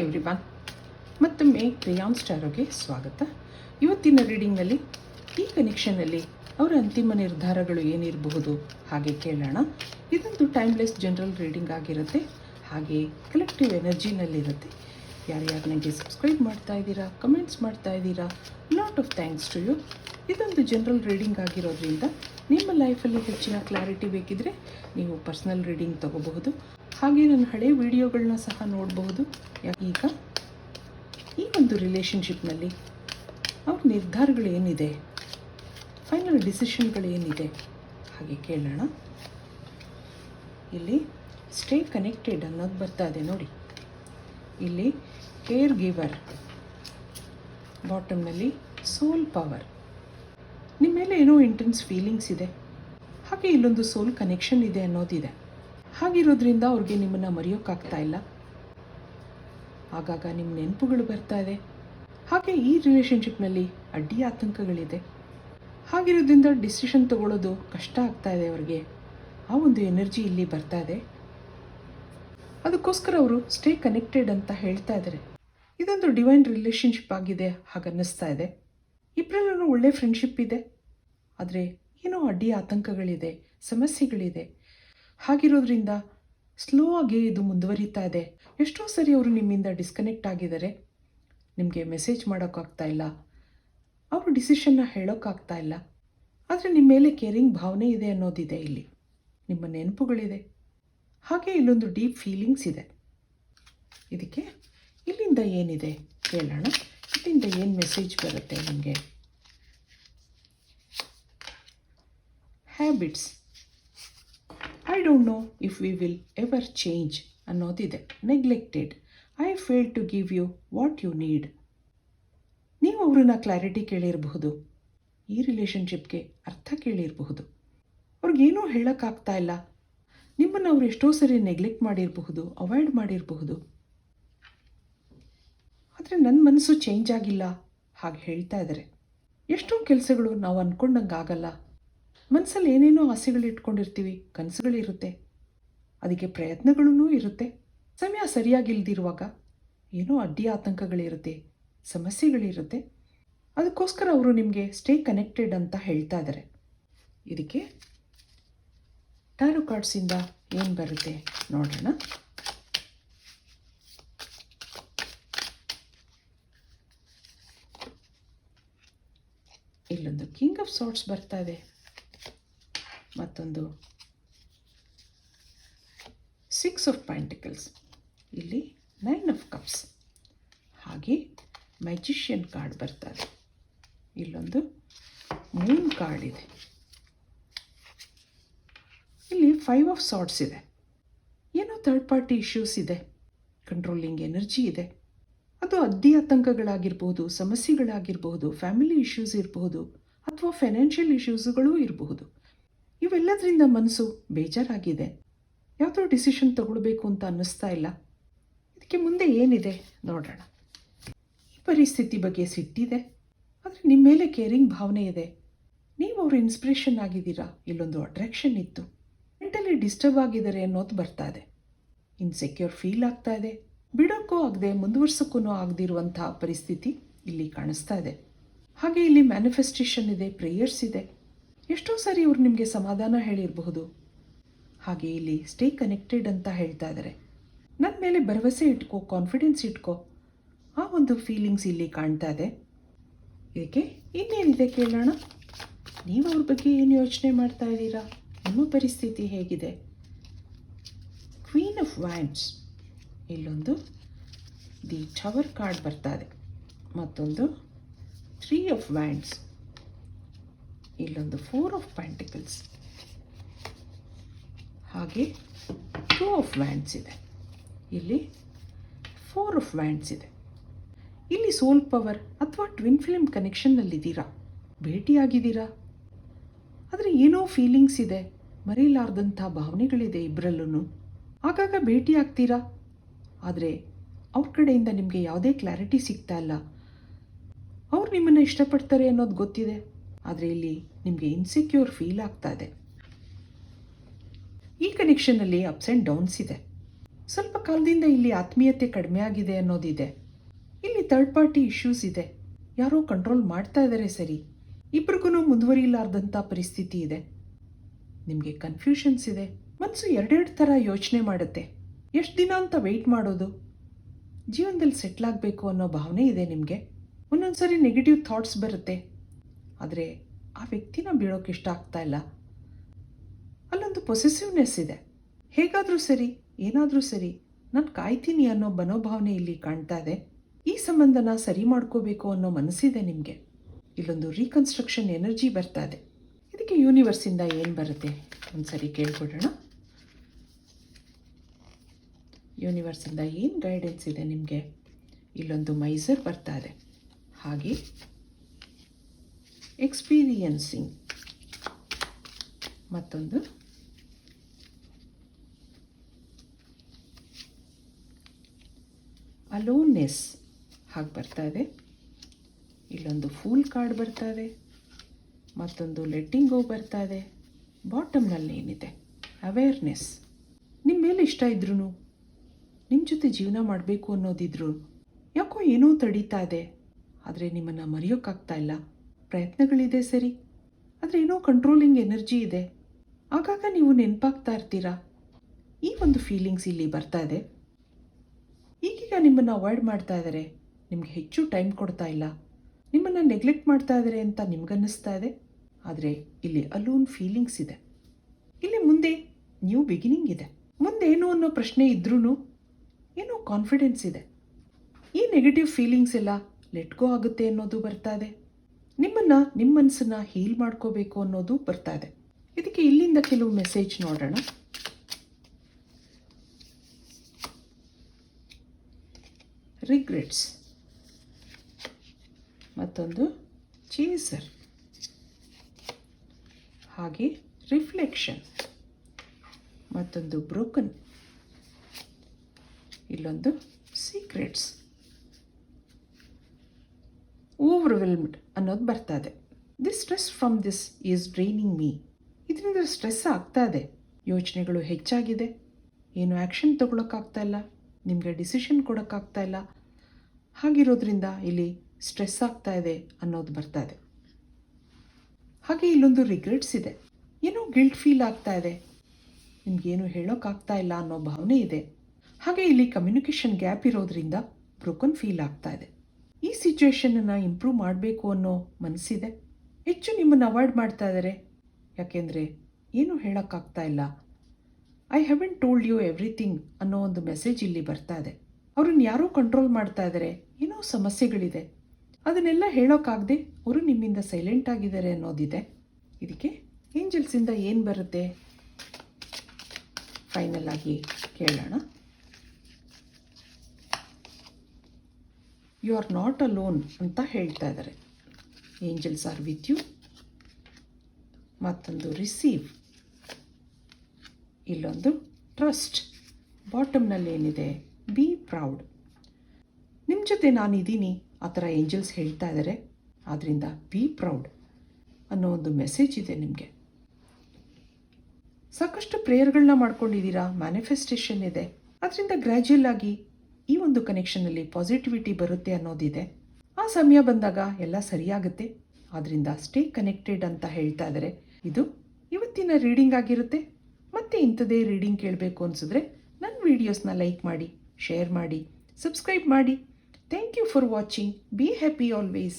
Everyone ಮತ್ತೊಮ್ಮೆ ಪ್ರಿಯಾನ್ ಸ್ಟಾರೋಗೆ ಸ್ವಾಗತ. ಇವತ್ತಿನ ರೀಡಿಂಗ್ನಲ್ಲಿ ಈ ಕನೆಕ್ಷನ್ನಲ್ಲಿ ಅವರ ಅಂತಿಮ ನಿರ್ಧಾರಗಳು ಏನಿರಬಹುದು ಹಾಗೆ ಕೇಳೋಣ. ಇದೊಂದು ಟೈಮ್ಲೆಸ್ ಜನರಲ್ ರೀಡಿಂಗ್ ಆಗಿರುತ್ತೆ. ಹಾಗೆ ಕಲೆಕ್ಟಿವ್ ಎನರ್ಜಿನಲ್ಲಿರುತ್ತೆ. ಯಾರ್ಯಾರು ನನಗೆ ಸಬ್ಸ್ಕ್ರೈಬ್ ಮಾಡ್ತಾ ಇದ್ದೀರಾ, ಕಮೆಂಟ್ಸ್ ಮಾಡ್ತಾ ಇದ್ದೀರಾ, lot of thanks to you. ಇದೊಂದು ಜನರಲ್ ರೀಡಿಂಗ್ ಆಗಿರೋದ್ರಿಂದ ನಿಮ್ಮ ಲೈಫಲ್ಲಿ ಹೆಚ್ಚಿನ ಕ್ಲಾರಿಟಿ ಬೇಕಿದ್ರೆ ನೀವು ಪರ್ಸನಲ್ ರೀಡಿಂಗ್ ತಗೋಬಹುದು. ಹಾಗೆ ನನ್ನ ಹಳೆ ವಿಡಿಯೋಗಳನ್ನ ಸಹ ನೋಡಬಹುದು. ಈಗ ಈ ಒಂದು ರಿಲೇಷನ್ಶಿಪ್ನಲ್ಲಿ ಅವ್ರ ನಿರ್ಧಾರಗಳೇನಿದೆ? ಫೈನಲ್ ಡಿಸಿಷನ್ಗಳೇನಿದೆ ಹಾಗೆ ಕೇಳೋಣ. ಇಲ್ಲಿ ಸ್ಟೇ ಕನೆಕ್ಟೆಡ್ ಅನ್ನೋದು ಬರ್ತಾ ಇದೆ ನೋಡಿ. ಇಲ್ಲಿ ಕೇರ್ ಗಿವರ್ ಬಾಟಮ್ನಲ್ಲಿ ಸೋಲ್ ಪವರ್ ನಿಮ್ಮ ಮೇಲೆ ಏನೋ ಇಂಟೆನ್ಸ್ ಫೀಲಿಂಗ್ಸ್ ಇದೆ. ಹಾಗೆ ಇಲ್ಲೊಂದು ಸೋಲ್ ಕನೆಕ್ಷನ್ ಇದೆ ಅನ್ನೋದಿದೆ. ಹಾಗಿರೋದ್ರಿಂದ ಅವ್ರಿಗೆ ನಿಮ್ಮನ್ನು ಮರೆಯೋಕ್ಕಾಗ್ತಾ ಇಲ್ಲ. ಆಗಾಗ ನಿಮ್ಮ ನೆನಪುಗಳು ಬರ್ತಾ ಇದೆ. ಹಾಗೆ ಈ ರಿಲೇಷನ್ಶಿಪ್ನಲ್ಲಿ ಅಡ್ಡಿ ಆತಂಕಗಳಿದೆ. ಹಾಗಿರೋದ್ರಿಂದ ಡಿಸಿಷನ್ ತಗೊಳ್ಳೋದು ಕಷ್ಟ ಆಗ್ತಾ ಇದೆ ಅವ್ರಿಗೆ. ಆ ಒಂದು ಎನರ್ಜಿ ಇಲ್ಲಿ ಬರ್ತಾ ಇದೆ. ಅದಕ್ಕೋಸ್ಕರ ಅವರು ಸ್ಟೇ ಕನೆಕ್ಟೆಡ್ ಅಂತ ಹೇಳ್ತಾ ಇದ್ದಾರೆ. ಇದೊಂದು ಡಿವೈನ್ ರಿಲೇಷನ್ಶಿಪ್ ಆಗಿದೆ ಹಾಗನ್ನಿಸ್ತಾ ಇದೆ. ಇಬ್ಬರಲ್ಲೂ ಒಳ್ಳೆ ಫ್ರೆಂಡ್ಶಿಪ್ ಇದೆ. ಆದರೆ ಏನೋ ಅಡ್ಡಿ ಆತಂಕಗಳಿದೆ, ಸಮಸ್ಯೆಗಳಿದೆ. ಹಾಗಿರೋದ್ರಿಂದ ಸ್ಲೋ ಆಗಿ ಇದು ಮುಂದುವರಿತಾ ಇದೆ. ಎಷ್ಟೋ ಸರಿ ಅವರು ನಿಮ್ಮಿಂದ ಡಿಸ್ಕನೆಕ್ಟ್ ಆಗಿದ್ದಾರೆ. ನಿಮಗೆ ಮೆಸೇಜ್ ಮಾಡೋಕ್ಕಾಗ್ತಾ ಇಲ್ಲ. ಅವರು ಡಿಸಿಷನ್ನ ಹೇಳೋಕ್ಕಾಗ್ತಾ ಇಲ್ಲ. ಆದರೆ ನಿಮ್ಮ ಮೇಲೆ ಕೇರಿಂಗ್ ಭಾವನೆ ಇದೆ ಅನ್ನೋದಿದೆ ಇಲ್ಲಿ. ನಿಮ್ಮ ನೆನಪುಗಳಿದೆ. ಹಾಗೆ ಇಲ್ಲೊಂದು ಡೀಪ್ ಫೀಲಿಂಗ್ಸ್ ಇದೆ. ಇದಕ್ಕೆ ಇಲ್ಲಿಂದ ಏನಿದೆ ಹೇಳೋಣ. ಇಲ್ಲಿಂದ ಏನು ಮೆಸೇಜ್ ಬರುತ್ತೆ ನಿಮಗೆ? Habits I don't know if we will ever change ಅನ್ನೋದಿದೆ. Neglected I fail to give you what you need ನೀವು ಅವ್ರನ್ನ ಕ್ಲಾರಿಟಿ ಕೇಳಿರಬಹುದು. ಈ ರಿಲೇಷನ್ಶಿಪ್ಗೆ ಅರ್ಥ ಕೇಳಿರಬಹುದು. ಅವ್ರಿಗೇನೂ ಹೇಳೋಕ್ಕಾಗ್ತಾ ಇಲ್ಲ. ನಿಮ್ಮನ್ನು ಅವ್ರು ಎಷ್ಟೋ ಸರಿ ನೆಗ್ಲೆಕ್ಟ್ ಮಾಡಿರಬಹುದು ಅವಾಯ್ಡ್ ಮಾಡಿರಬಹುದು. ಆದರೆ ನನ್ನ ಮನಸ್ಸು ಚೇಂಜ್ ಆಗಿಲ್ಲ. ಹಾಗೆ ಹೇಳ್ತಾ ಇದ್ದಾರೆ ಎಷ್ಟೋ ಕೆಲಸಗಳು ನಾವು ಅಂದ್ಕೊಂಡಂಗೆ ಆಗಲ್ಲ ಮನಸ್ಸಲ್ಲಿ ಏನೇನೋ ಆಸೆಗಳು ಇಟ್ಕೊಂಡಿರ್ತೀವಿ ಕನಸುಗಳಿರುತ್ತೆ ಅದಕ್ಕೆ ಪ್ರಯತ್ನಗಳೂ ಇರುತ್ತೆ. ಸಮಯ ಸರಿಯಾಗಿಲ್ದಿರುವಾಗ ಏನೋ ಅಡ್ಡಿ ಆತಂಕಗಳಿರುತ್ತೆ, ಸಮಸ್ಯೆಗಳಿರುತ್ತೆ. ಅದಕ್ಕೋಸ್ಕರ ಅವರು ನಿಮಗೆ ಸ್ಟೇ ಕನೆಕ್ಟೆಡ್ ಅಂತ ಹೇಳ್ತಾ ಇದ್ದಾರೆ ಇದಕ್ಕೆ ಟ್ಯಾರೋ ಕಾರ್ಡ್ಸಿಂದ ಏನು ಬರುತ್ತೆ ನೋಡೋಣ. ಇಲ್ಲೊಂದು ಕಿಂಗ್ ಆಫ್ ಸಾರ್ಟ್ಸ್ ಬರ್ತಾ ಇದೆ. ಮತ್ತೊಂದು ಸಿಕ್ಸ್ ಆಫ್ ಪ್ಯಾಂಟಿಕಲ್ಸ್ ಇಲ್ಲಿ ನೈನ್ ಆಫ್ ಕಪ್ಸ್ ಹಾಗೆ ಮ್ಯಾಜಿಷಿಯನ್ ಕಾರ್ಡ್ ಬರ್ತಾರೆ ಇಲ್ಲೊಂದು ಮೂನ್ ಕಾರ್ಡ್ ಇದೆ. ಇಲ್ಲಿ ಫೈವ್ ಆಫ್ ಸಾರ್ಟ್ಸ್ ಇದೆ. ಏನೋ ಥರ್ಡ್ ಪಾರ್ಟಿ ಇಶ್ಯೂಸ್ ಇದೆ. ಕಂಟ್ರೋಲಿಂಗ್ ಎನರ್ಜಿ ಇದೆ. ಅದು ಅಡ್ಡಿ ಆತಂಕಗಳಾಗಿರ್ಬೋದು ಸಮಸ್ಯೆಗಳಾಗಿರಬಹುದು ಫ್ಯಾಮಿಲಿ ಇಶ್ಯೂಸ್ ಇರಬಹುದು ಅಥವಾ ಫೈನಾನ್ಷಿಯಲ್ ಇಶ್ಯೂಸ್ಗಳೂ ಇರಬಹುದು ಇವೆಲ್ಲದರಿಂದ ಮನಸ್ಸು ಬೇಜಾರಾಗಿದೆ. ಯಾವುದೋ ಡಿಸಿಷನ್ ತಗೊಳ್ಬೇಕು ಅಂತ ಅನ್ನಿಸ್ತಾ ಇಲ್ಲ. ಇದಕ್ಕೆ ಮುಂದೆ ಏನಿದೆ ನೋಡೋಣ. ಈ ಪರಿಸ್ಥಿತಿ ಬಗ್ಗೆ ಸಿಟ್ಟಿದೆ. ಆದರೆ ನಿಮ್ಮ ಮೇಲೆ ಕೇರಿಂಗ್ ಭಾವನೆ ಇದೆ. ನೀವು ಅವ್ರ ಇನ್ಸ್ಪಿರೇಷನ್ ಆಗಿದ್ದೀರಾ? ಇಲ್ಲೊಂದು ಅಟ್ರಾಕ್ಷನ್ ಇತ್ತು. ಮೆಂಟಲಿ ಡಿಸ್ಟರ್ಬ್ ಆಗಿದ್ದಾರೆ ಅನ್ನೋದು ಬರ್ತಾ ಇದೆ. ಇನ್ಸೆಕ್ಯೂರ್ ಫೀಲ್ ಆಗ್ತಾ ಇದೆ. ಬಿಡೋಕ್ಕೂ ಆಗದೆ ಮುಂದುವರ್ಸೋಕ್ಕೂ ಆಗದಿರುವಂಥ ಪರಿಸ್ಥಿತಿ ಇಲ್ಲಿ ಕಾಣಿಸ್ತಾ ಇದೆ. ಹಾಗೆ ಇಲ್ಲಿ ಮ್ಯಾನಿಫೆಸ್ಟೇಷನ್ ಇದೆ ಪ್ರೇಯರ್ಸ್ ಇದೆ. ಎಷ್ಟೋ ಸಾರಿ ಇವ್ರು ನಿಮಗೆ ಸಮಾಧಾನ ಹೇಳಿರಬಹುದು. ಹಾಗೆ ಇಲ್ಲಿ ಸ್ಟೇ ಕನೆಕ್ಟೆಡ್ ಅಂತ ಹೇಳ್ತಾ ಇದ್ದಾರೆ ನನ್ನ ಮೇಲೆ ಭರವಸೆ ಇಟ್ಕೋ ಕಾನ್ಫಿಡೆನ್ಸ್ ಇಟ್ಕೋ. ಆ ಒಂದು ಫೀಲಿಂಗ್ಸ್ ಇಲ್ಲಿ ಕಾಣ್ತಾ ಇದೆ. ಇದಕ್ಕೆ ಇನ್ನೇನಿದೆ ಕೇಳೋಣ? ನೀವು ಅವ್ರ ಬಗ್ಗೆ ಏನು ಯೋಚನೆ ಮಾಡ್ತಾ ಇದ್ದೀರಾ? ನಿಮ್ಮ ಪರಿಸ್ಥಿತಿ ಹೇಗಿದೆ? ಕ್ವೀನ್ ಆಫ್ ವ್ಯಾಂಡ್ಸ್ ಇಲ್ಲೊಂದು ದಿ ಟವರ್ ಕಾರ್ಡ್ ಬರ್ತಾ ಇದೆ. ಮತ್ತೊಂದು ತ್ರೀ ಆಫ್ ವ್ಯಾಂಡ್ಸ್ ಇಲ್ಲೊಂದು ಫೋರ್ ಆಫ್ ಪ್ಯಾಂಟಿಕಲ್ಸ್ ಹಾಗೆ ಟೂ ಆಫ್ ವ್ಯಾಂಡ್ಸ್ ಇದೆ. ಇಲ್ಲಿ ಫೋರ್ ಆಫ್ ವ್ಯಾಂಡ್ಸ್ ಇದೆ. ಇಲ್ಲಿ ಸೋಲ್ ಪವರ್ ಅಥವಾ ಟ್ವಿನ್ ಫಿಲ್ಮ್ ಕನೆಕ್ಷನ್ನಲ್ಲಿದ್ದೀರಾ ಭೇಟಿಯಾಗಿದ್ದೀರಾ? ಆದರೆ ಏನೋ ಫೀಲಿಂಗ್ಸ್ ಇದೆ. ಮರೆಯಲಾರ್ದಂಥ ಭಾವನೆಗಳಿದೆ ಇಬ್ಬರಲ್ಲೂ ಆಗಾಗ ಭೇಟಿ ಆಗ್ತೀರಾ ಆದರೆ ಅವ್ರ ಕಡೆಯಿಂದ ನಿಮಗೆ ಯಾವುದೇ ಕ್ಲಾರಿಟಿ ಸಿಗ್ತಾ ಇಲ್ಲ. ಅವ್ರು ನಿಮ್ಮನ್ನು ಇಷ್ಟಪಡ್ತಾರೆ ಅನ್ನೋದು ಗೊತ್ತಿದೆ. ಆದರೆ ಇಲ್ಲಿ ನಿಮಗೆ ಇನ್ಸೆಕ್ಯೂರ್ ಫೀಲ್ ಆಗ್ತಾ ಇದೆ. ಈ ಕನೆಕ್ಷನ್ನಲ್ಲಿ ಅಪ್ಸ್ ಆ್ಯಂಡ್ ಡೌನ್ಸ್ ಇದೆ. ಸ್ವಲ್ಪ ಕಾಲದಿಂದ ಇಲ್ಲಿ ಆತ್ಮೀಯತೆ ಕಡಿಮೆ ಆಗಿದೆ ಅನ್ನೋದಿದೆ. ಇಲ್ಲಿ ಥರ್ಡ್ ಪಾರ್ಟಿ ಇಶ್ಯೂಸ್ ಇದೆ. ಯಾರೋ ಕಂಟ್ರೋಲ್ ಮಾಡ್ತಾ ಇದ್ದಾರೆ ಸರಿ. ಇಬ್ರಿಗೂ ಮುಂದುವರಿಲಾರ್ದಂಥ ಪರಿಸ್ಥಿತಿ ಇದೆ. ನಿಮಗೆ ಕನ್ಫ್ಯೂಷನ್ಸ್ ಇದೆ. ಮನಸ್ಸು ಎರಡೆರಡು ಥರ ಯೋಚನೆ ಮಾಡುತ್ತೆ. ಎಷ್ಟು ದಿನ ಅಂತ ವೆಯ್ಟ್ ಮಾಡೋದು? ಜೀವನದಲ್ಲಿ ಸೆಟ್ಲ್ ಆಗಬೇಕು ಅನ್ನೋ ಭಾವನೆ ಇದೆ ನಿಮಗೆ. ಒಂದೊಂದ್ಸರಿ ನೆಗೆಟಿವ್ ಥಾಟ್ಸ್ ಬರುತ್ತೆ. ಆದರೆ ಆ ವ್ಯಕ್ತಿನ ಬೀಳೋಕೆ ಇಷ್ಟ ಆಗ್ತಾ ಇಲ್ಲ. ಅಲ್ಲೊಂದು ಪೊಸೆಸಿವ್ನೆಸ್ ಇದೆ. ಹೇಗಾದರೂ ಸರಿ, ಏನಾದರೂ ಸರಿ, ನಾನು ಕಾಯ್ತೀನಿ ಅನ್ನೋ ಮನೋಭಾವನೆ ಇಲ್ಲಿ ಕಾಣ್ತಾ ಇದೆ. ಈ ಸಂಬಂಧನ ಸರಿ ಮಾಡ್ಕೋಬೇಕು ಅನ್ನೋ ಮನಸ್ಸಿದೆ ನಿಮಗೆ. ಇಲ್ಲೊಂದು ರೀಕನ್ಸ್ಟ್ರಕ್ಷನ್ ಎನರ್ಜಿ ಬರ್ತಾ ಇದೆ. ಇದಕ್ಕೆ ಯೂನಿವರ್ಸಿಂದ ಏನು ಬರುತ್ತೆ? ಒಂದು ಸರಿ ಕೇಳ್ಕೊಡೋಣ ಯೂನಿವರ್ಸಿಂದ ಏನು ಗೈಡೆನ್ಸ್ ಇದೆ ನಿಮಗೆ? ಇಲ್ಲೊಂದು ಮೈಸರ್ ಬರ್ತಾ ಇದೆ. ಹಾಗೆ ಎಕ್ಸ್ಪೀರಿಯನ್ಸಿಂಗ್ ಮತ್ತೊಂದು. ಅಲೋನ್ನೆಸ್ ಹಾಗೆ ಬರ್ತಾ ಇದೆ. ಇಲ್ಲೊಂದು ಫೂಲ್ ಕಾರ್ಡ್ ಬರ್ತಾ ಇದೆ. ಮತ್ತೊಂದು ಲೆಟ್ಟಿಂಗ್ ಬರ್ತಾ ಇದೆ. ಬಾಟಮ್ನಲ್ಲಿ ಏನಿದೆ? ಅವೇರ್ನೆಸ್ ನಿಮ್ಮ ಮೇಲೆ ಇಷ್ಟ ಇದ್ರೂ ನಿಮ್ಮ ಜೊತೆ ಜೀವನ ಮಾಡಬೇಕು ಅನ್ನೋದಿದ್ರು? ಯಾಕೋ ಏನೋ ತಡೀತಾ ಇದೆ. ಆದರೆ ನಿಮ್ಮನ್ನು ಮರೆಯೋಕ್ಕಾಗ್ತಾ ಇಲ್ಲ. ಪ್ರಯತ್ನಗಳಿದೆ ಸರಿ. ಆದರೆ ಏನೋ ಕಂಟ್ರೋಲಿಂಗ್ ಎನರ್ಜಿ ಇದೆ. ಆಗಾಗ ನೀವು ನೆನಪಾಗ್ತಾ ಇರ್ತೀರಾ? ಈ ಒಂದು ಫೀಲಿಂಗ್ಸ್ ಇಲ್ಲಿ ಬರ್ತಾ ಇದೆ. ಈಗೀಗ ನಿಮ್ಮನ್ನು ಅವಾಯ್ಡ್ ಮಾಡ್ತಾ ಇದ್ದಾರೆ ನಿಮ್ಗೆ ಹೆಚ್ಚು ಟೈಮ್ ಕೊಡ್ತಾ ಇಲ್ಲ. ನಿಮ್ಮನ್ನು ನೆಗ್ಲೆಕ್ಟ್ ಮಾಡ್ತಾ ಇದ್ದಾರೆ ಅಂತ ನಿಮ್ಗನ್ನಿಸ್ತಾ ಇದೆ. ಆದರೆ ಇಲ್ಲಿ ಅಲೋನ್ ಫೀಲಿಂಗ್ಸ್ ಇದೆ. ಇಲ್ಲಿ ಮುಂದೆ ನ್ಯೂ ಬಿಗಿನಿಂಗ್ ಇದೆ. ಮುಂದೆ ಏನು ಅನ್ನೋ ಪ್ರಶ್ನೆ ಇದ್ರೂ ಏನೋ ಕಾನ್ಫಿಡೆನ್ಸ್ ಇದೆ. ಈ ನೆಗೆಟಿವ್ ಫೀಲಿಂಗ್ಸ್ ಎಲ್ಲ ಲೆಟ್ಗೋ ಆಗುತ್ತೆ ಅನ್ನೋದು ಬರ್ತಾ ಇದೆ. ನಿಮ್ಮನ್ನು ನಿಮ್ಮ ಮನಸ್ಸನ್ನು ಹೀಲ್ ಮಾಡ್ಕೋಬೇಕು ಅನ್ನೋದು ಬರ್ತಾ ಇದೆ. ಇದಕ್ಕೆ ಇಲ್ಲಿಂದ ಕೆಲವು ಮೆಸೇಜ್ ನೋಡೋಣ. ರಿಗ್ರೆಟ್ಸ್ ಮತ್ತೊಂದು ಚೇಸರ್ ಹಾಗೆ ರಿಫ್ಲೆಕ್ಷನ್ ಮತ್ತೊಂದು ಬ್ರೋಕನ್ ಇಲ್ಲೊಂದು ಸೀಕ್ರೆಟ್ಸ್ ಓವರ್ವೆಲ್ಮ್ಡ್ ಅನ್ನೋದು ಬರ್ತಾ ಇದೆ. The stress from this is draining me ಇದರಿಂದ ಸ್ಟ್ರೆಸ್ ಆಗ್ತಾ ಇದೆ. ಯೋಚನೆಗಳು ಹೆಚ್ಚಾಗಿದೆ. ಏನು ಆ್ಯಕ್ಷನ್ ತೊಗೊಳಕ್ಕಾಗ್ತಾ ಇಲ್ಲ. ನಿಮಗೆ ಡಿಸಿಷನ್ ಕೊಡೋಕ್ಕಾಗ್ತಾ ಇಲ್ಲ. ಹಾಗಿರೋದ್ರಿಂದ ಇಲ್ಲಿ ಸ್ಟ್ರೆಸ್ ಆಗ್ತಾ ಇದೆ ಅನ್ನೋದು ಬರ್ತಾ ಇದೆ. ಹಾಗೆ ಇಲ್ಲೊಂದು ರಿಗ್ರೆಟ್ಸ್ ಇದೆ. ಏನೋ ಗಿಲ್ಟ್ ಫೀಲ್ ಆಗ್ತಾ ಇದೆ. ನಿಮಗೇನು ಹೇಳೋಕ್ಕಾಗ್ತಾ ಇಲ್ಲ ಅನ್ನೋ ಭಾವನೆ ಇದೆ. ಹಾಗೆ ಇಲ್ಲಿ ಕಮ್ಯುನಿಕೇಷನ್ ಗ್ಯಾಪ್ ಇರೋದ್ರಿಂದ ಬ್ರೋಕನ್ ಫೀಲ್ ಆಗ್ತಾ ಇದೆ. ಈ ಸಿಚುವೇಶನನ್ನು ಇಂಪ್ರೂವ್ ಮಾಡಬೇಕು ಅನ್ನೋ ಮನಸ್ಸಿದೆ ಹೆಚ್ಚು ನಿಮ್ಮನ್ನು ಅವಾಯ್ಡ್ ಮಾಡ್ತಾ ಇದ್ದಾರೆ ಯಾಕೆಂದರೆ ಏನೂ ಹೇಳೋಕ್ಕಾಗ್ತಾ ಇಲ್ಲ. I haven't told you everything ಅನ್ನೋ ಒಂದು ಮೆಸೇಜ್ ಇಲ್ಲಿ ಬರ್ತಾ ಇದೆ. ಅವ್ರನ್ನ ಯಾರೋ ಕಂಟ್ರೋಲ್ ಮಾಡ್ತಾ ಇದ್ದಾರೆ ಏನೋ ಸಮಸ್ಯೆಗಳಿದೆ. ಅದನ್ನೆಲ್ಲ ಹೇಳೋಕ್ಕಾಗದೆ ಅವರು ನಿಮ್ಮಿಂದ ಸೈಲೆಂಟ್ ಆಗಿದ್ದಾರೆ ಅನ್ನೋದಿದೆ. ಇದಕ್ಕೆ ಏಂಜಲ್ಸಿಂದ ಏನು ಬರುತ್ತೆ? ಫೈನಲ್ ಆಗಿ ಕೇಳೋಣ. You are not alone ಅಂತ ಹೇಳ್ತಾ ಇದ್ದಾರೆ. ಏಂಜಲ್ಸ್ ಆರ್ ವಿತ್ ಯು ಮತ್ತೊಂದು ರಿಸೀವ್ ಇಲ್ಲೊಂದು ಟ್ರಸ್ಟ್ ಬಾಟಮ್ನಲ್ಲಿ ಏನಿದೆ? ಬಿ ಪ್ರೌಡ್ ನಿಮ್ಮ ಜೊತೆ ನಾನಿದ್ದೀನಿ ಆ ಥರ ಏಂಜಲ್ಸ್ ಹೇಳ್ತಾ ಇದ್ದಾರೆ. ಆದ್ದರಿಂದ ಬಿ ಪ್ರೌಡ್ ಅನ್ನೋ ಒಂದು ಮೆಸೇಜ್ ಇದೆ ನಿಮಗೆ. ಸಾಕಷ್ಟು ಪ್ರೇಯರ್ಗಳನ್ನ ಮಾಡ್ಕೊಂಡಿದ್ದೀರಾ? ಮ್ಯಾನಿಫೆಸ್ಟೇಷನ್ ಇದೆ. ಅದರಿಂದ ಗ್ರ್ಯಾಜುಯಲ್ ಆಗಿ ಈ ಒಂದು ಕನೆಕ್ಷನಲ್ಲಿ ಪಾಸಿಟಿವಿಟಿ ಬರುತ್ತೆ ಅನ್ನೋದಿದೆ. ಆ ಸಮಯ ಬಂದಾಗ ಎಲ್ಲ ಸರಿಯಾಗುತ್ತೆ. ಆದ್ದರಿಂದ ಸ್ಟೇ ಕನೆಕ್ಟೆಡ್ ಅಂತ ಹೇಳ್ತಾ ಇದ್ದಾರೆ ಇದು ಇವತ್ತಿನ ರೀಡಿಂಗ್ ಆಗಿರುತ್ತೆ. ಮತ್ತೆ ಇಂಥದೇ ರೀಡಿಂಗ್ ಕೇಳಬೇಕು ಅನಿಸಿದ್ರೆ ನನ್ನ ವೀಡಿಯೋಸ್ನ ಲೈಕ್ ಮಾಡಿ ಶೇರ್ ಮಾಡಿ ಸಬ್ಸ್ಕ್ರೈಬ್ ಮಾಡಿ. Thank you for watching be happy always